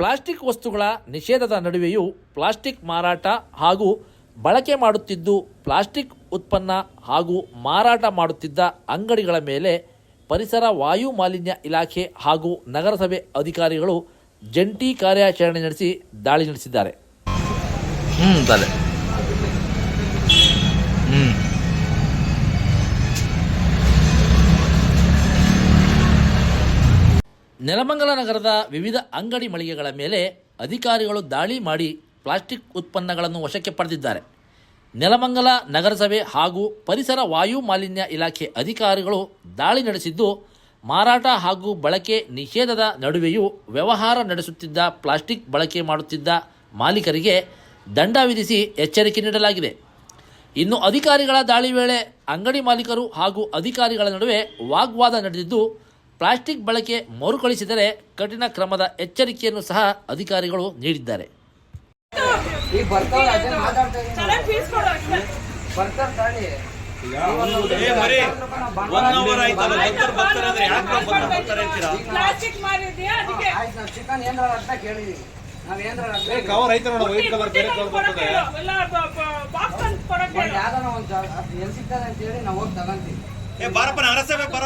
Plastic ವಸ್ತುಗಳ ನಿಷೇಧದ ನಡುವೆಯೂ ಪ್ಲಾಸ್ಟಿಕ್ ಮಾರಾಟ ಹಾಗೂ ಬಳಕೆ ಮಾಡುತ್ತಿದ್ದು, ಪ್ಲಾಸ್ಟಿಕ್ ಉತ್ಪನ್ನ ಹಾಗೂ ಮಾರಾಟ ಮಾಡುತ್ತಿದ್ದ ಅಂಗಡಿಗಳ ಮೇಲೆ ಪರಿಸರ ವಾಯು ಮಾಲಿನ್ಯ ಇಲಾಖೆ ಹಾಗೂ ನಗರಸಭೆ ಅಧಿಕಾರಿಗಳು ಜಂಟಿ ಕಾರ್ಯಾಚರಣೆ ನಡೆಸಿ ದಾಳಿ ನಡೆಸಿದ್ದಾರೆ. ನೆಲಮಂಗಲ ನಗರದ ವಿವಿಧ ಅಂಗಡಿ ಮಳಿಗೆಗಳ ಮೇಲೆ ಅಧಿಕಾರಿಗಳು ದಾಳಿ ಮಾಡಿ ಪ್ಲಾಸ್ಟಿಕ್ ಉತ್ಪನ್ನಗಳನ್ನು ವಶಕ್ಕೆ ಪಡೆದಿದ್ದಾರೆ. ನೆಲಮಂಗಲ ನಗರಸಭೆ ಹಾಗೂ ಪರಿಸರ ವಾಯು ಮಾಲಿನ್ಯ ಇಲಾಖೆ ಅಧಿಕಾರಿಗಳು ದಾಳಿ ನಡೆಸಿದ್ದು, ಮಾರಾಟ ಹಾಗೂ ಬಳಕೆ ನಿಷೇಧದ ನಡುವೆಯೂ ವ್ಯವಹಾರ ನಡೆಸುತ್ತಿದ್ದ ಪ್ಲಾಸ್ಟಿಕ್ ಬಳಕೆ ಮಾಡುತ್ತಿದ್ದ ಮಾಲೀಕರಿಗೆ ದಂಡ ವಿಧಿಸಿ ಎಚ್ಚರಿಕೆ ನೀಡಲಾಗಿದೆ. ಇನ್ನು ಅಧಿಕಾರಿಗಳ ದಾಳಿ ವೇಳೆ ಅಂಗಡಿ ಮಾಲೀಕರು ಹಾಗೂ ಅಧಿಕಾರಿಗಳ ನಡುವೆ ವಾಗ್ವಾದ ನಡೆದಿದ್ದು ಪ್ಲಾಸ್ಟಿಕ್ ಬಳಕೆ ಮರುಕಳಿಸಿದರೆ ಕಠಿಣ ಕ್ರಮದ ಎಚ್ಚರಿಕೆಯನ್ನು ಸಹ ಅಧಿಕಾರಿಗಳು ನೀಡಿದ್ದಾರೆ. ಬಾರಪ್ಪ ನಗರಸಭೆ ಬರ